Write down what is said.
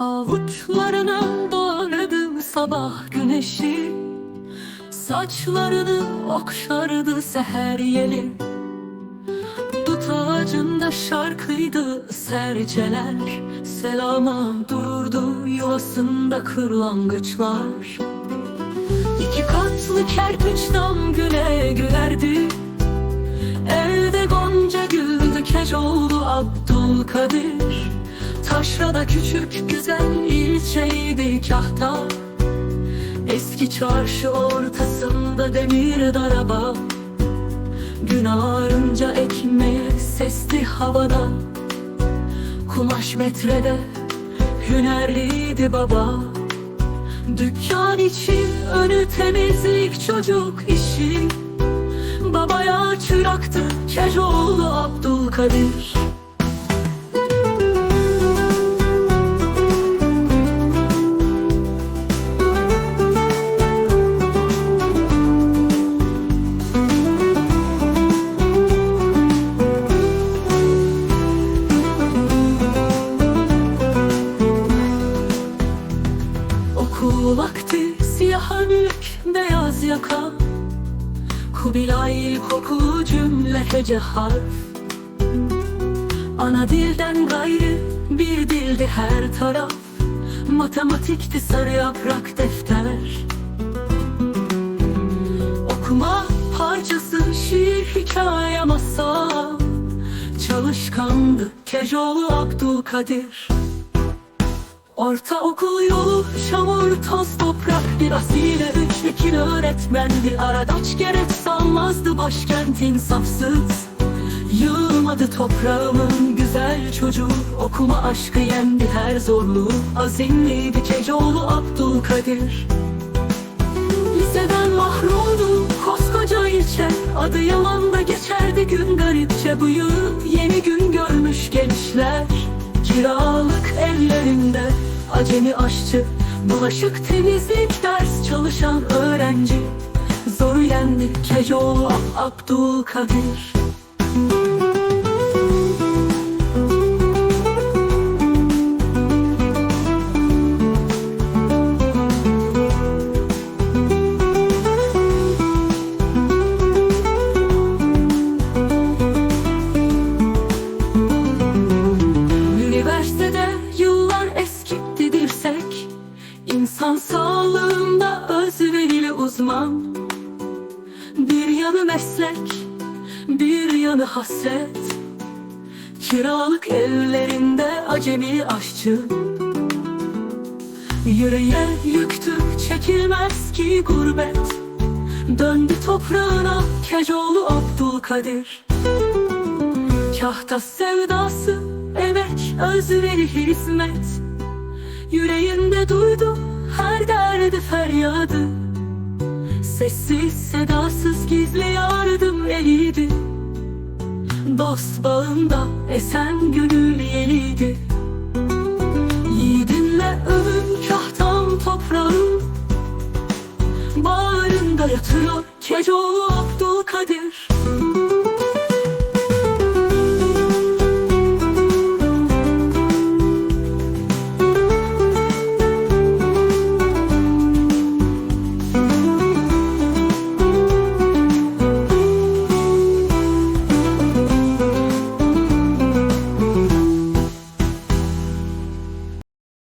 Avuçlarına doğradı sabah güneşi. Saçlarını okşardı seher yeli. Dut ağacında şarkıydı serçeler. Selama dururdu yuvasında kırlangıçlar. İki katlı kerpiçten güle gülerdi. Elde gonca güldü kej oldu Abdülkadir Taşra'da küçük güzel ilçeydi kahta. Eski çarşı ortasında demir daraba. Gün ağarınca ekmeğe sesli havada. Kumaş metrede hünerliydi baba. Dükkan içi önü temizlik çocuk işi. Babaya çıraktı Kecoğlu Abdülkadir Okul vakti siyah önlük beyaz yaka. Kubilay koku cümle hece harf. Ana dilden gayrı bir dildi her taraf. Matematikti sarı yaprak defter. Okuma parçası şiir hikaye masal. Çalışkandı Kecoğlu Abdülkadir Ortaokul yolu, çamur, toz, toprak. Bir asile üç vekil öğretmendi Aradaç gerek salmazdı başkentin safsız. Yığılmadı toprağımın güzel çocuğu. Okuma aşkı yendi her zorluğu. Azimliydi Kecoğlu Abdülkadir. Liseden mahrumdu koskoca ilçe. Adı yalanda geçerdi gün garipçe. Bıyığı yeni gün görmüş gençler. Kiralık evlerinde acemi aşçı Bulaşık temizlik ders çalışan öğrenci. Zoru yendi Kecoğlu Abdülkadir Üniversitede İnsan sağlığında özverili uzman. Bir yanı meslek, bir yanı hasret. Kiralık evlerinde acemi aşçı. Yüreğe yüktü çekilmez ki gurbet. Döndü toprağına Kecoğlu Abdülkadir. Kahta sevdası, emek, özveri, hizmet. Yüreğinde duydu her derdi feryadı. Sessiz, sedasız, gizli yardım eliydi Dost bağında esen gönül yeliydi Yiğidinle övün kahtan toprağın Bağrında yatıyor Kecoğlu Abdülkadir